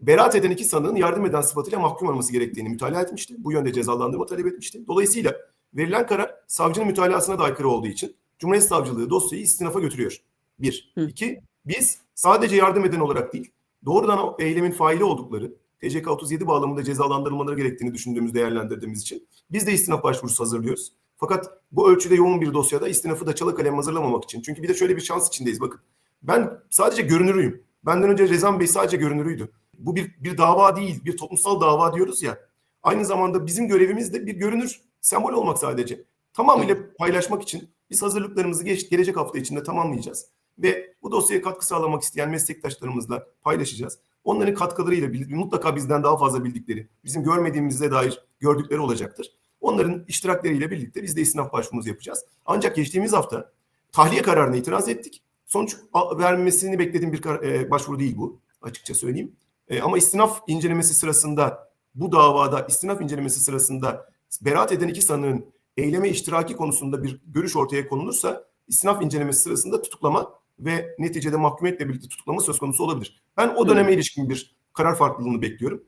beraat eden iki sanığın yardım eden sıfatıyla mahkum olması gerektiğini mütalaa etmişti. Bu yönde cezalandırma talep etmişti. Dolayısıyla verilen karar savcının mütalaasına da aykırı olduğu için Cumhuriyet Savcılığı dosyayı istinafa götürüyor. Bir. Hı. İki, biz sadece yardım eden olarak değil, doğrudan o eylemin faili oldukları, TCK 37 bağlamında cezalandırılmaları gerektiğini düşündüğümüz, değerlendirdiğimiz için biz de istinaf başvurusu hazırlıyoruz. Fakat bu ölçüde yoğun bir dosyada istinafı da çalı kalem hazırlamamak için. Çünkü bir de şöyle bir şans içindeyiz bakın. Ben sadece görünürüyüm. Benden önce Rezan Bey sadece görünürüydü. Bu bir, bir dava değil, bir toplumsal dava diyoruz ya. Aynı zamanda bizim görevimiz de bir görünür sembol olmak sadece. Tamamıyla paylaşmak için biz hazırlıklarımızı geç, gelecek hafta içinde tamamlayacağız. Ve bu dosyaya katkı sağlamak isteyen meslektaşlarımızla paylaşacağız. Onların katkılarıyla mutlaka bizden daha fazla bildikleri, bizim görmediğimize dair gördükleri olacaktır. Onların iştirakleriyle birlikte biz de istinaf başvurumuzu yapacağız. Ancak geçtiğimiz hafta tahliye kararına itiraz ettik. Sonuç vermesini beklediğim bir e, başvuru değil bu açıkça söyleyeyim. E, ama istinaf incelemesi sırasında bu davada istinaf incelemesi sırasında beraat eden iki sanığın eyleme iştiraki konusunda bir görüş ortaya konulursa istinaf incelemesi sırasında tutuklama ve neticede mahkumiyetle birlikte tutuklama söz konusu olabilir. Ben o döneme ilişkin bir karar farklılığını bekliyorum.